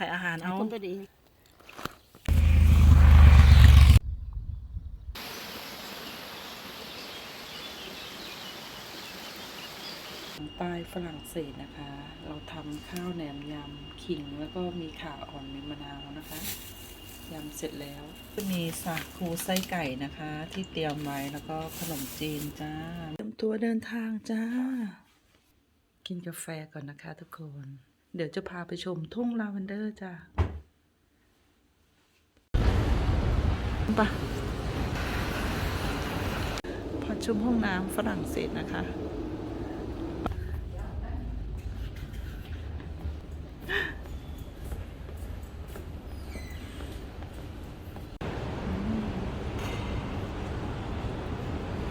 ใส่อาหารเอาคนไปดีใต้ฝรั่งเศสนะคะ เราทำข้าวแหนมยำขิงแล้วก็มีข่าอ่อนมีมะนาวนะคะยำเสร็จแล้วก็มีสาคูไส้ไก่นะคะ ที่เตรียมไว้แล้วก็ขนมจีนจ้าเตรียมตัวเดินทางจ้า กินกาแฟก่อนนะคะทุกคน เดี๋ยวจะพาไปชมทุ่งลาเวนเดอร์จ้าไปะพอชมห้องน้ำฝรั่งเศสนะคะ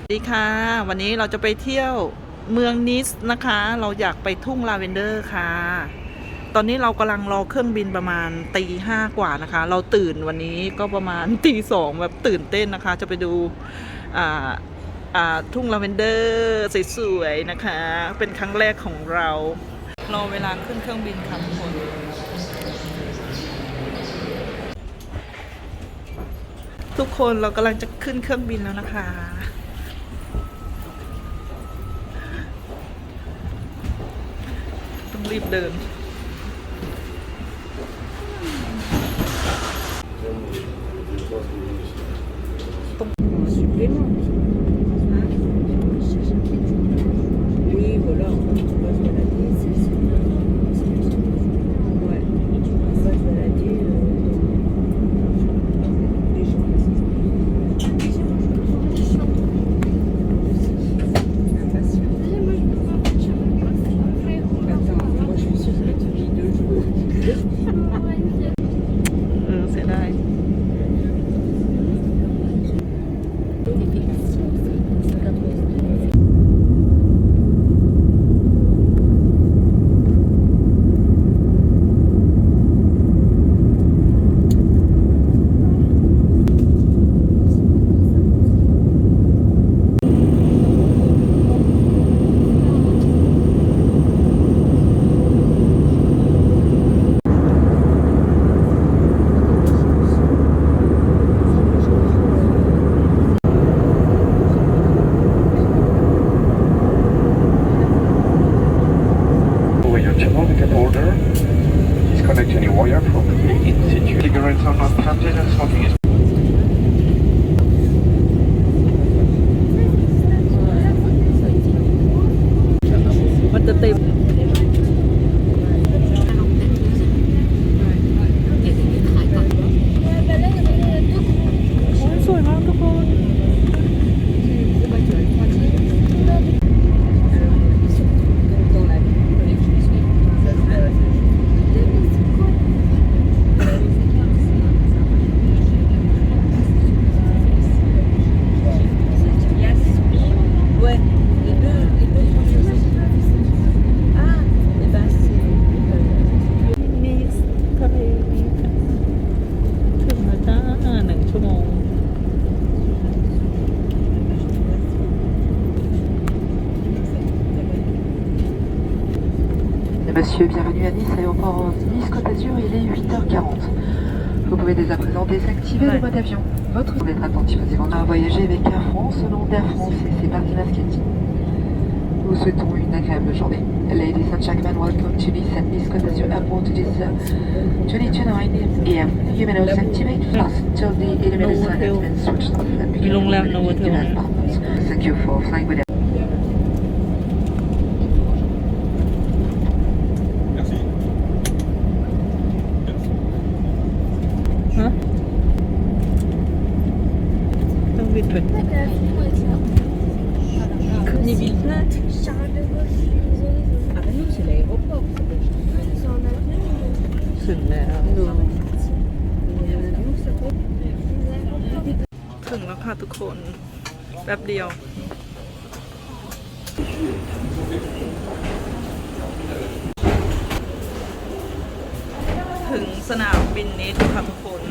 สวัสดีค่ะ วันนี้เราจะไปเที่ยวเมืองนิสนะคะ เราอยากไปทุ่งลาเวนเดอร์ค่ะ ตอนนี้เรากำลังรอเครื่องบินประมาณตีห้ากว่านะคะ เราตื่นวันนี้ก็ประมาณตีสองแบบตื่นเต้นนะคะ จะไปดูอ่าอ่าทุ่งลาเวนเดอร์สวยๆนะคะ เป็นครั้งแรกของเรา รอเวลาขึ้นเครื่องบินค่ะทุกคนทุกคนเรากำลังจะขึ้นเครื่องบินแล้วนะคะ ต้องรีบเดิน aéroport Nice Côte d'Azur, il est 8h40. Vous pouvez dès à présent désactiver Ouais. le mode avion. Votre d'être attentif aux éventuels voyager avec Air France au nom d'Air France et c'est parti Masquetti. Nous vous souhaitons une agréable journée. Ladies and gentlemen, welcome to Nice and Nice Côte d'Azur Airport. It is uh, 2029 AM. You may now activate fast till the illuminated sign has been switched off and begin. Thank you for flying with ฮะต้องบินไป Les villes plates. Ah ben non, c'est l'aéroport. ถึงแล้ว Non. Il y a un avion, ça peut ถึงแล้วค่ะทุกคนแป๊บเดียวถึง สนามบินนิดค่ะทุกคน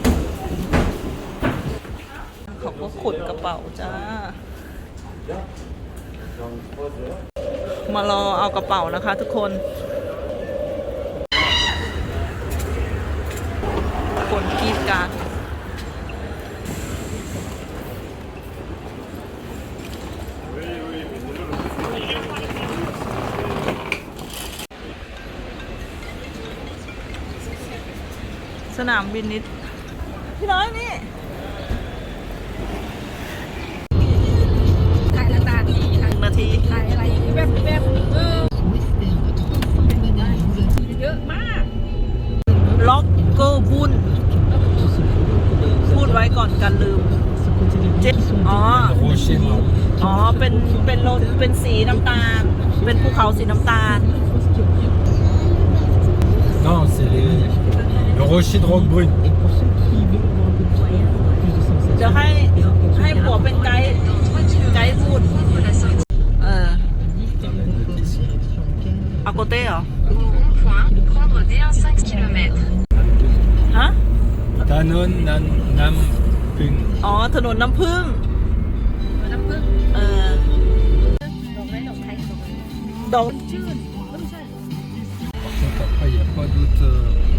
เขาก็ขนกระเป๋าจ้า มารอเอากระเป๋านะคะทุกคน สนามบินนิด พี่น้อยนี่ถ่ายละตาดีหนึ่งนาที ถ่ายอะไรแบบแบบเออเยอะมาก ล็อกเกอร์บุญพูดไว้ก่อนกันลืมเจ๊อ๋อ อ๋อ เป็น เป็นโลเป็นสีน้ำตาล เป็นภูเขาสีน้ำตาล Non, c'est les... le rocher de roc brune. เดี๋ยวให้ให้ผัวเป็นไกด์ไกด์พูดเอออาโกเต้เหรอ Au rond-point, prendre D1 5 km. ฮะ Danon Nan Nam Pung. อ๋อ ถนนน้ำผึ้ง น้ำผึ้งเออดอกไม้ดอกไทยดอกไม้ดอกชื่น ไม่ใช่ Par contre, après, il n'y a pas d'autres.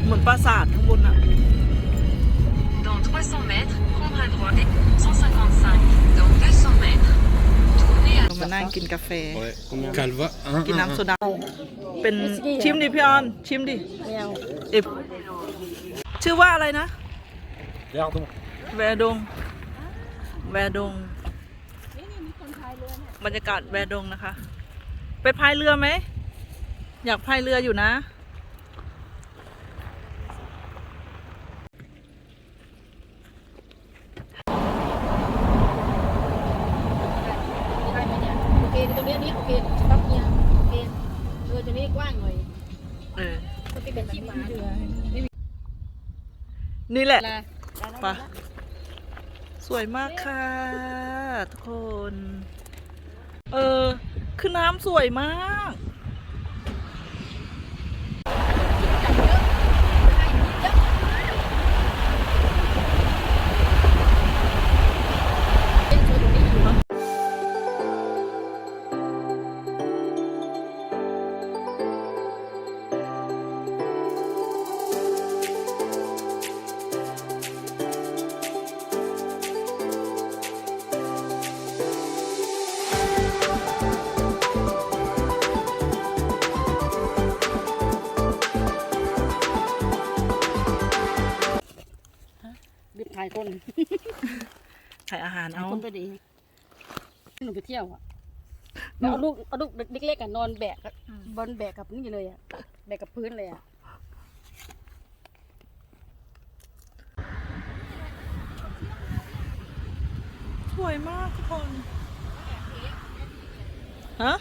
Euh, เหมือนปราสาทข้างบนอะ Dans 300 mètres, prendre à droite et 155. Dans 200 mètres, tourner à เรามานั่งกินกาแฟ Calva 1. กินน้ำโซดา เป็นชิมดิพี่ออนชิมดิไม่เอาเอฟชื่อว่าอะไรนะ Gardons. แวดง แวดง บรรยากาศแวดงนะคะ ไปพายเรือไหม อยากพายเรืออยู่นะ ได้ไหมเนี่ย โอเคตรงนี้นี่โอเคสต็อปเนี่ยโอเคเออตรงนี้กว้างหน่อยเออก็เป็นแบบที่มาเรือนี่แหละลาไปะสวยมากค่ะ ทุกคน เออ คือน้ำสวยมาก คนถ่ายอาหารเอาคนก็ดีหนูไปเที่ยวอะแล้วเอาลูกเอาลูกเล็กๆอะนอนแบกอะบนแบกกับนี่เลยอะแบกกับพื้นเลยอะสวยมากทุกคนฮะ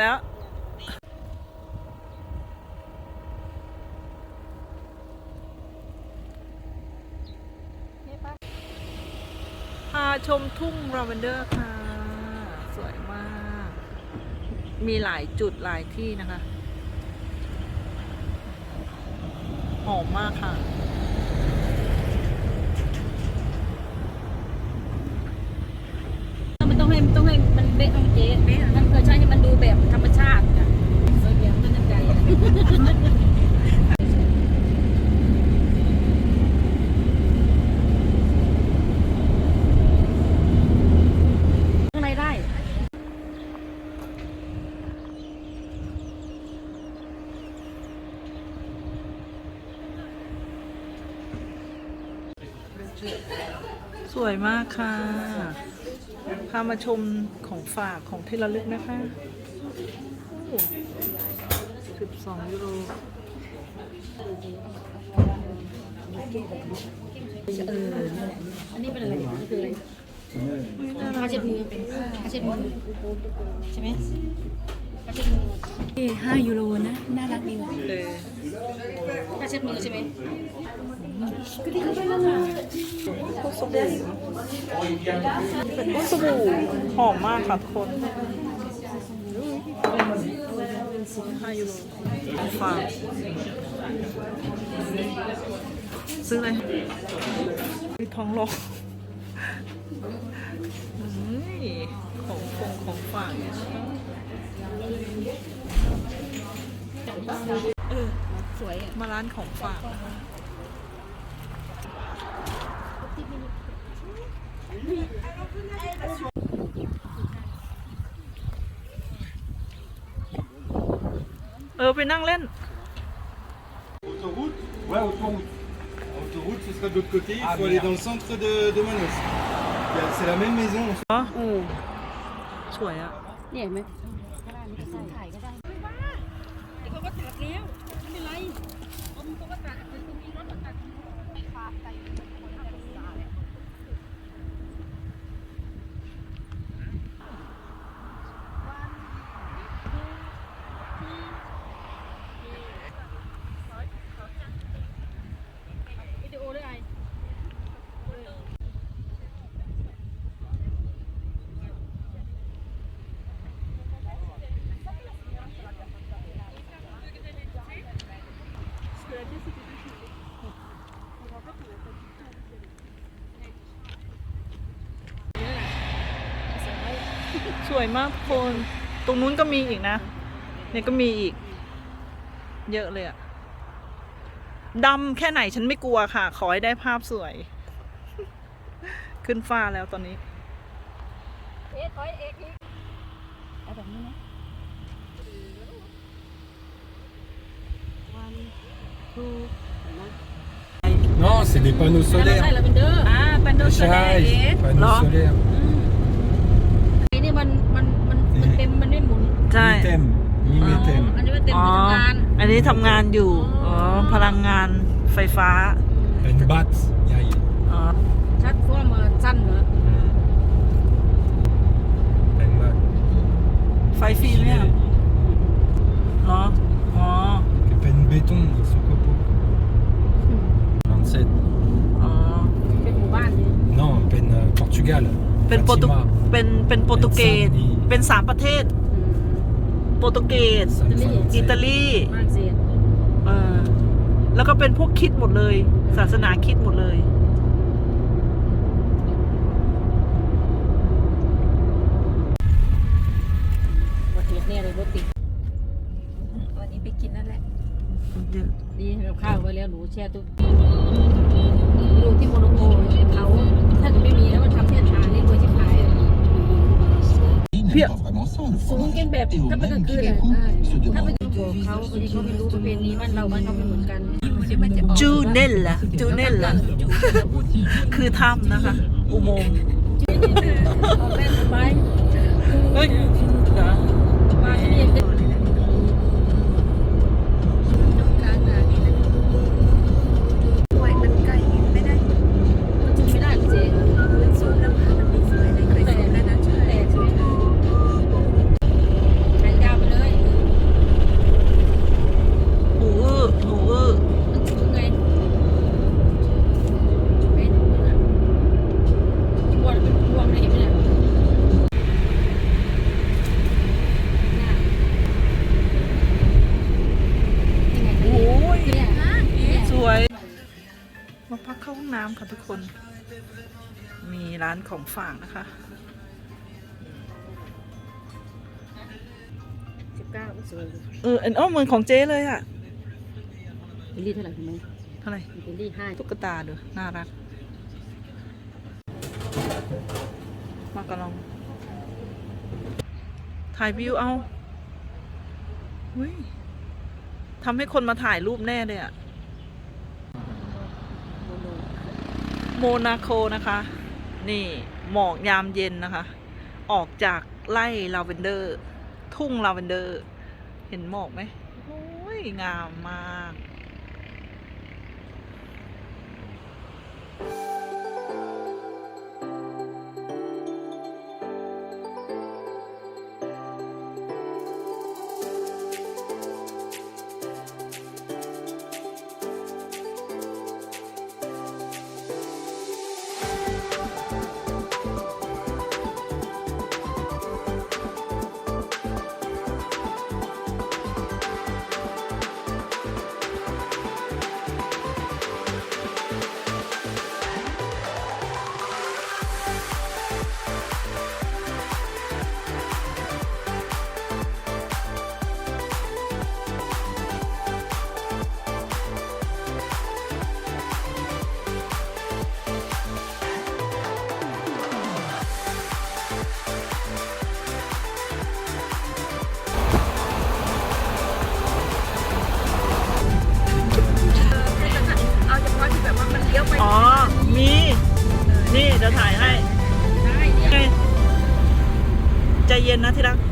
แล้ว พาชมทุ่งลาเวนเดอร์ค่ะ สวยมาก มีหลายจุดหลายที่นะคะ หอมมากค่ะ มันต้องให้มันต้อง มันเบ๊ะต้องเจ๊มันเคยใช้ให้มันดูแบบธรรมชาติอะเออเดี๋ยวมันจะใจอะข้างในได้สวยมากค่ะามาชมของฝากของที่ระลึกนะคะสิบสองยูโรอันนี้เป็นอะไรนี่คืออะไรผ้าเช็ดมือเป็นผ้าเช็ดมือใช่ไหมผ้าเช็ดมือห้ายูโรนะ น่ารักดีว่ะเลยผ้าเช็ดมือใช่ไหม พวกสบู่เป็นพวกสบู่หอมมากค่ะทุกคนห้ายูโรของฝากซื้อเลยมีทองหลอกของฟงของฝากเนี่ยสวยอะมาร้านของฝากนะคะ เออ ไปนั่งเล่น Autoroute Ouais, autoroute. Autoroute, ce sera de l'autre côté, il faut aller dans le centre de, de Manos. C'est la même maison. อ๋อ เออ สวยอ่ะ เนี่ยเห็นไหม สวยมากทุกคน ตรงนู้นก็มีอีกนะ เนี่ยก็มีอีก เยอะเลยอะดำแค่ไหนฉันไม่กลัวค่ะ ขอให้ได้ภาพสวย ขึ้นฟ้าแล้วตอนนี้ เอ๊ะถอยเอ๊ะอีกเอาแบบนี้นะ Non, c'est des panneaux แล้วเรา solaires. ใช่ลาเวนเดอร์ อ่าเป็นดูสใช่ panneaux Non. solaires. ไอ้นี่มันมันมันมันเต็มมัน ไม่หมุนใช่ Mitem. อ๋อ Mimetem. อันนี้มันเต็มอ๋อที่ทำงาน อันนี้ทำงานอยู่ อ๋อ พลังงานไฟฟ้า Une batte. Yaï. อ๋อ ชัดเพราะว่ามันสั้นเหรอ Une batte. ไฟฟรีไหมครับเหรอ อ๋อ Peine béton, Sokopo. 27. อ๋อ เป็นหมู่บ้านเลย Non, peine euh, Portugal. เป็นโปรตุ Fatima. เป็น เป็นโปรตุเกส เป็นสามเป็นสามประเทศ โปรตุเกส San อิตา Francesco. ลีฝรั่งเศสเออแล้วก็เป็นพวกคริดหมดเลย ศาสนาคริดหมดเลย ประเทศเนี่ยเลยรถติดวันนี้ไปกินนั่นแหละดีกับข้าวไว้แล้วหนูแช่ตู้ สูงกันแบบถ้าเป็นกลางคืนอะถ้าเป็นบอกเขาบางทีเขาไม่รู้ประเพณีบ้านเราบ้านเขาไม่เหมือนกันจูเนลล่ะจูเนลล่ะคือถ้ำนะคะ อุโมงค์ออกแม่ไปเฮ้ยเหรอมาที่นี่ เข้าห้องน้ำค่ะทุกคน มีร้านของฝากนะคะสิบเก้าสวยเอออันอ้อเหมือนของเจ๊เลยอะบิลลี่เท่าไหร่รู้ไหมเท่าไหร่บิลลี่ห้าตุ๊กตาดูน่ารัก มากระลอง ถ่ายวิวเอาเฮ้ยทำให้คนมาถ่ายรูปแน่เลยอะ โมนาโคนะคะ นี่หมอกยามเย็นนะคะ ออกจากไล่ลาเวนเดอร์ ทุ่งลาเวนเดอร์ เห็นหมอกไหมโอ้ยงามมาก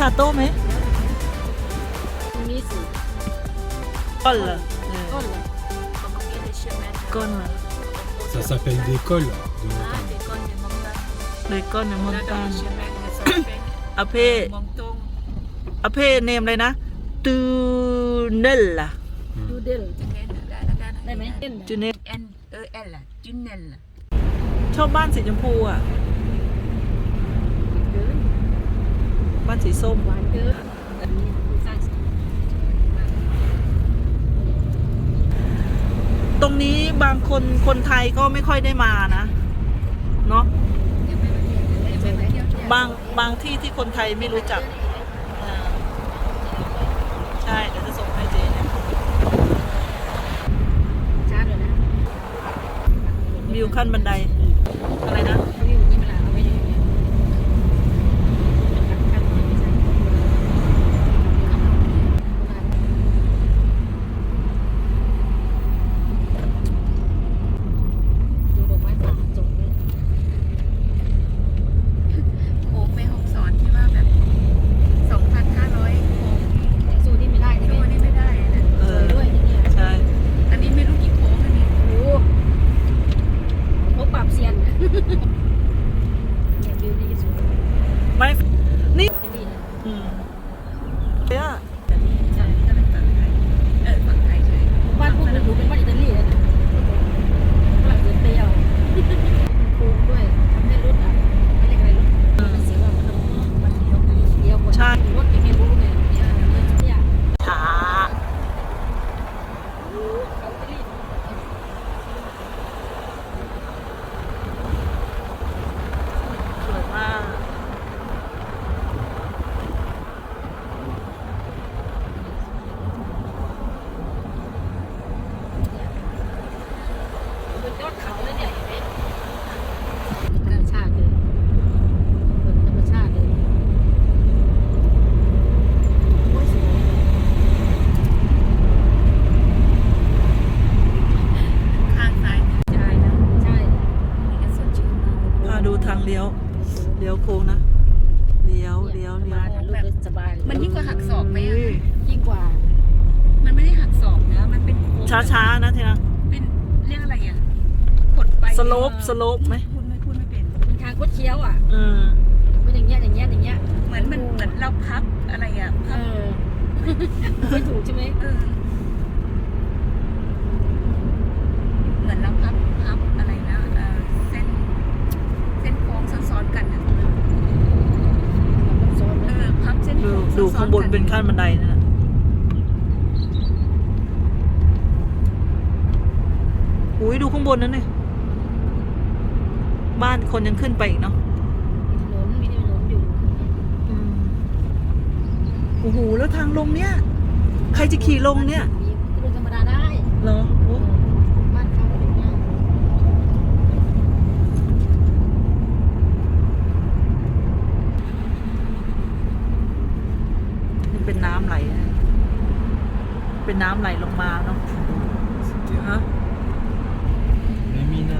ช่ชาโต้ไหมตรงนี้สิก้อนเหรอเออก้นเลยเขาก็มีในเชื่อแมนก้อนเหรอ Ça s'appelle des cols de อ่า montagne. เด็กก้อนเด็กมองตาเลยก้อนในมอนแล้วก็ตันเชื่อแมนกับซอฟเป็นอเพมองตรงอเพเนมเลยนะตูเนลล่ะดูเด่นจุนเนลได้แล้วกันได้ไหมเด่นจูเนลเอ็นเออเอลล่ะจุนเนลล่ะชอบบ้านสีชมพูอะ เกิน บ้านสีส้มหวานเกินอันนี้สร้างตรงนี้บางคนคนไทยก็ไม่ค่อยได้มานะเนาะบางบางที่ที่คนไทยไม่รู้จักอ่าใช่เดี๋ยวจะส่งให้เจเนี่ยชาร์จเลยนะวิวขั้นบันไดอะไรนะ วิวนี่เวลาเอาไว้อย่างเงี้ยขั้นๆไม่ใช่ดูดอกไม้ป่าจงเลยโค้งไปห้องสอนที่ว่าแบบสองพันห้าร้อยโค้งนี่สู้นี่ไม่ได้สู้นี่ไม่ได้นะ เออ ด้วยที่เนี่ย ใช่ อันนี้ไม่รู้กี่โค้งอันนี้โอ้โหโค้งปรับเซียนเนี่ยวิวนี่สวย ไม่ นี่ ที่นี่ อืมเนี่ย ใช่ก็เป็นฝั่งไทยเออฝั่งไทยใช่บ้านพวกมันดูเป็นบ้านอิตาลีเลยนะฝรั่งเดินเปรี้ยวโค้งด้วยทำให้รถอะไม่เรียกอะไรรถมันเสียว่ามันต้องมันเลี้ยวเลี้ยวหมด ใช่ รถยังไม่รู้เลยเนี่ยเนี่ย ช้า เขาอิตาลี สวยมาก บนยอดเขาเลยเนี่ยเห็นไหมธรรมชาติเลยบนธรรมชาติเลยโอ้ยสวยข้างซ้ายใช่นะใช่นี่ก็สดชื่นมาก พาดูทางเลี้ยว เลี้ยวโค้งนะ เลี้ยว เลี้ยว เลี้ยว แบบสบายมันยิ่งกว่าหักศอกไหม อุ้ อะ ย ยิ่งกว่า มันไม่ได้หักศอกนะมันเป็นโค้ง ช้าๆนะทีนะ เป็นเรียกอะไรอะกดไป สโลปสโลปไหมพูดไม่พูดไม่เป็น มันทางคดเคี้ยวอะเออเป็นอย่างเงี้ยอย่างเงี้ยอย่างเงี้ยเหมือนมันเหมือนเราพับอะไรอะพับไม่ถูกใช่ไหมเออเหมือนเราพับพับอะไรนะเออเส้น เส้นโค้งซ้อนๆกันอะเออพับเส้นดูโค้งดูซ้อข้างๆบนกัเป็นขั้นบันไดนะอุ้ยดูข้างบนนั้นเนี่ย บ้านคนยังขึ้นไปอีกเนาะถนนมีถนนอยู่อืมโอ้โหแล้วทางลงเนี่ย ใครจะขี่ลงเนี่ยลงธรรมดาได้เหรอโอ้บ้านเขาเป็นง่ายนี่เป็นน้ำไหลนะเป็นน้ำไหลลงมาเนาะฮะ Les mines,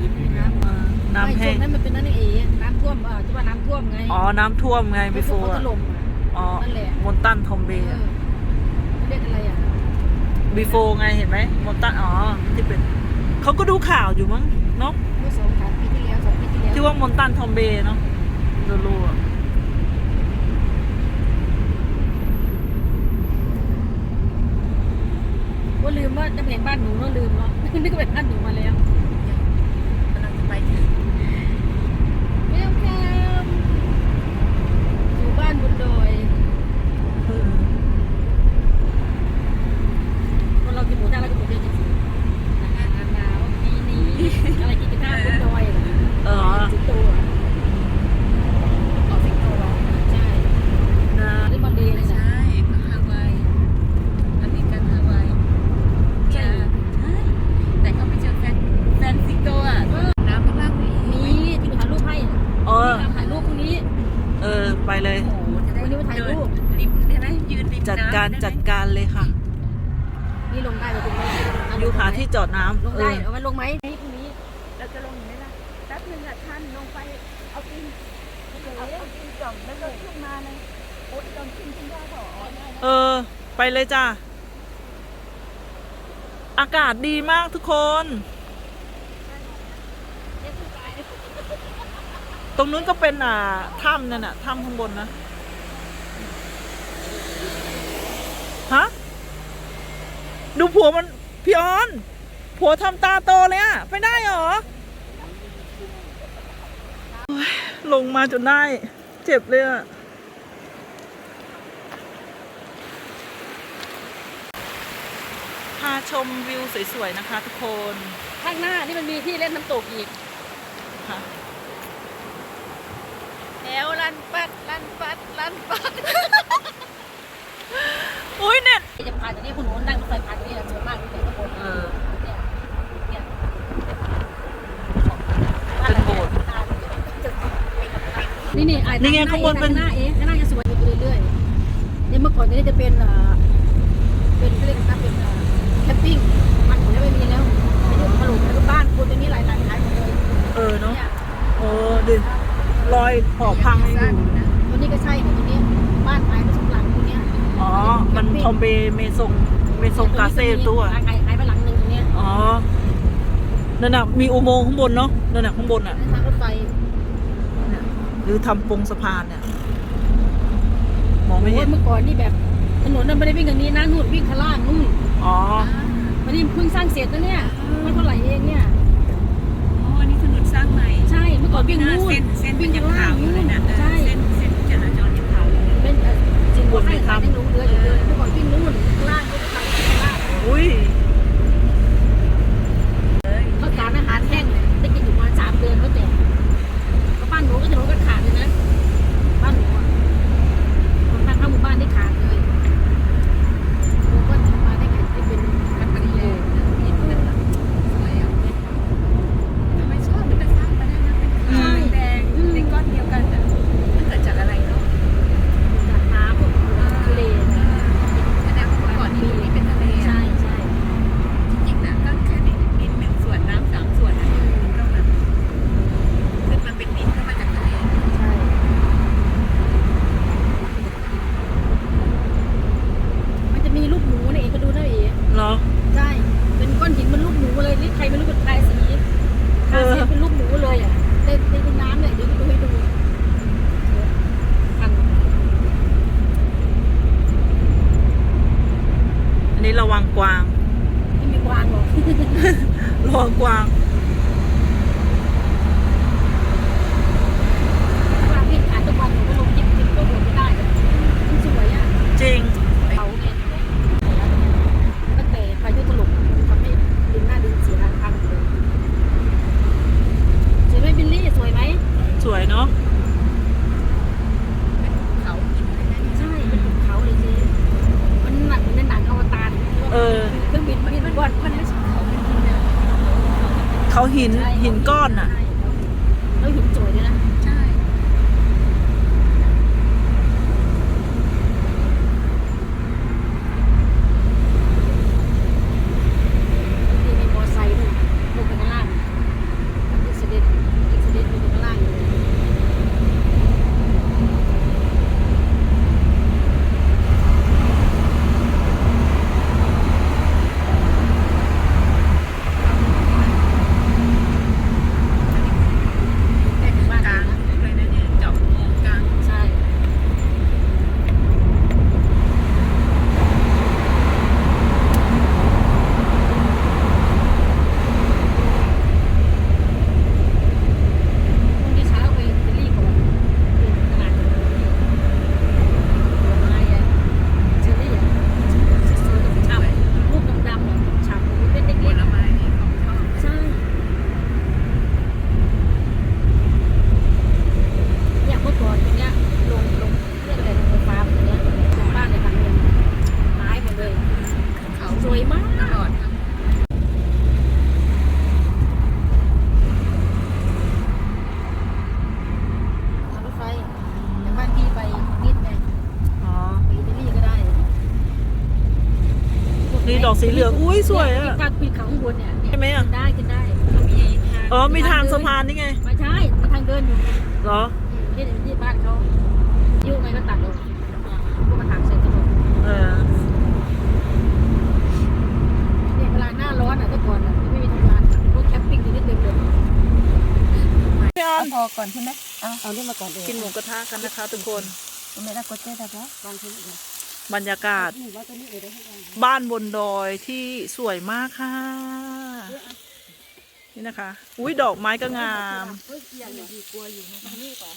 les plus น้ำ เออ น้ำแห้งไม่ช่วนั้นมันเป็นนั่นเองน้ำท่วมเออที่ว่าน้ำท่วมไง อ๋อ น้ำท่วมไงเขา before ถล่มอะอ๋อนั่นแหละมอนตันทอมเบเออเรียกอะไรอะ before ไงเห็นไหมมอนตันอ๋อที่เป็นเขาก็ดูข่าวอยู่มั้งเนาะเมื่อสองสามปีที่แล้วสองปีที่แล้วที่ว่ามอนตันทอมเบเนาะรู้ๆอะว่าลืมว่าจะเป็นบ้านหนูเนาะลืมเนาะนึกว่าเป็นบ้านหนูมาแล้ว การจัดการเลยค่ะ นี่ลงได้ไหมคุณแม่ อยู่หาที่จอดน้ำ ลง เอ ได้ อ เอามันลงไหม พรุ่งนี้เรา จะลงไหมล่ะแป๊บนึงอะท่านลงไปเอาตีนเอาเอาตีนจ่อมแล้วก็ขึ้นมาเลยโอ๊ยตอนขึ้นขึ้นยอดหอเออ ไปเลยจ้าอากาศดีมากทุกคน ตรงนู้นก็เป็นอ่าถ้ำนั่นน่ะถ้ำข้างบนนะ ฮะ ดูผัวมันพี่ออน ผัวทำตาโตเลยอะไปได้เหรอโอ๊ย ลงมาจนได้ เจ็บเลยอะพาชมวิวสวยๆนะคะทุกคนข้างหน้านี่มันมีที่เล่นน้ำตกอีกค่ะแถวลันปัดลันปัดลันปัด อุ้ยเน็ตจะผ่านจากนี้คุณหนูนั่งรถไฟผ่านตรงนี้สวยมากเลยข้างบน เออ เนี่ยเนี่ย เป็นโบสถ์ นี่นี่นี่ไงข้างบนเป็น หน้าเอ๊ะข้างหน้าจะสวยไปเรื่อยๆเนี่ยเมื่อก่อนนี้จะเป็นเอ่อเป็นเขาเรียกว่าเป็นเอ่อแคมปิ้งมันหมดแล้วไม่มีแล้วไม่ได้ถล่มแล้วก็บ้านคนตรงนี้หลายหลังหายหมดเลยเออเนาะเนี่ยเออดิรอยผอพังอยู่ตัวนี้ก็ใช่เนี่ยตัวนี้บ้านหายไปทุกหลังตรงเนี้ยอ๋อ มันทอมเบเมซงเมซงกาเซ่ตัวหายหายไปหลังหนึ่งตรงเนี้ยอ๋อนั่นน่ะมีอุโมงค์ข้างบนเนาะนั่นน่ะข้างบนน่ะ ทางรถไฟห รือทำปงสะพานเนี่ยมองไม่โอ้เห็ยนเมื่อก่อนนี่แบบถนนนั้นไม่ได้วิ่งอย่างนี้นะนู่นวิ่งข้างล่างนู่นอ๋อวันนี้เพิ่งสร้างเสร็จนะเนี่ยไม่เท่าไหร่เองเนี่ยอ๋ออันนี้ถนนสร้างใหม่ ใช่ เมื่อก่อนวิ่งนู่นเส้นเส้นวิ่งยัข้างงล่าขางวอยู่นู่เลยนนะเออใช่เส้นเส้นจราจรยังขาวอยู่เลยเป็นเอ่อจริงบนให้ขายยังรู้เรืออยู่เลยเมื่อก่อนวิ่งนู่นข้างล่างก็ทางข้างล่างอุ้ย เขาการอาหารแห้งเลยได้กินอยู่ประมาณสามเดือนเขาแจกก็บ้านหนูก็ถนนก็ขาดเลยนะบ้านหนูอะคนทางเข้าหมู่บ้านได้ขาดเลยหนูก็มาได้ไงที่เป็นกัปตันเลย ทำไมชอบมันจะสร้างมาได้นะเป็นขาวแดงในก้อนเดียวกันอะมันเกิดจากอะไรเนาะ จากน้ำพวกทะเลนะ แสดงว่าเมื่อก่อนที่นี่เป็นทะเล ใช่ อะ ใช่ จริงๆนะก็แค่ดินดินหนึ่งส่วนน้ำสามส่วนนะก็แบบขึ้นมาเป็นดินขึ้นมาจากทะเล ใช่มันจะมีลูกหมูนี่เองก็ดูได้เอง เหรอ ใช่ เป็นก้อนหินมันลูกหมูเลยนี่ใครไม่รู้เป็นใครสีทาสีเป็นลูกหมูเลยอะในในน้ำเนี่ยเดี๋ยวดูให้ดูอัน อันนี้ระวังกวาง ไม่มีกวางหรอก ระวังกวาง กวางที่ขายทุกวันหนูก็ลงคลิปคลิปก็หมดไม่ได้เลยมันสวยอะ จริง เขาไงตั้งแต่พายุถล่มทำให้ดินหน้าดินเสียทางเลยสวยไหมบิลลี่สวยไหม สวยเนาะ เขากินอะไรได้ ใช่ เป็นภูเขาเลยสิมันหนักเหมือนในหนังอวตาร เออ เครื่องบินบิน ก้อนมันไม่ใช่เขาเป็นดินเนี่ยเขาหินหินก้อนน่ะใช่แล้วหินสวยด้วยนะ ใช่ ที่มีมอไซค์ด้วยลงไปข้างล่างอิกซเดนอิกซเดนลงไปข้างล่างเลย สีเหลือง อุ้ยสวยอะที่ปากปีนเขาข้างบนเนี่ยเนี่ยใช่ไหมอะขึ้นได้ขึ้นได้อ๋อมีทางสะพานนี่ไง ไม่ใช่มีทางเดินอยู่เหรอที่ที่บ้านเขายุ่งไงก็ตัดลงพวกมันทางเสร็จก็ลงเออเนี่ยเวลาหน้าร้อนอะแต่ก่อนอะไม่มีทำงานพวกแคมปิ้งอยู่นี่เต็มเลยพี่ออนพอก่อนใช่ไหมเอาเอานี่มาก่อนเลยกินหมูกระทะกันนะคะทุกคนไม่ได้กดเจ๊แต่เพราะบางทีนี่ บรรยากาศนี่ว่าตัวนี้เลยได้ให้ได้บ้านบนดอยที่สวยมากค่ะ นี่นะคะ อุ้ยดอกไม้ก็งามเฮ้ยอย่างนี้ดีกลัวอยู่นะนี่ก่อน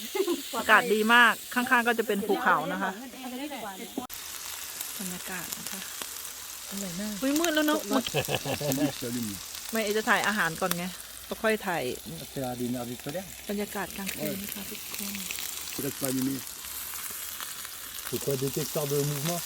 อากาศดีมากข้างๆก็จะเป็นภูเขานะคะเอาตัวนี้ดีกว่าบรรยากาศนะคะอุ้ยมืดแล้วเนาะมืดไม่เอจะถ่ายอาหารก่อนไงก็ค่อยถ่าย C'est la lumière du solaire. บรรยากาศกลางคืนนะคะทุกคน C'est quoi, détecteur de mouvement.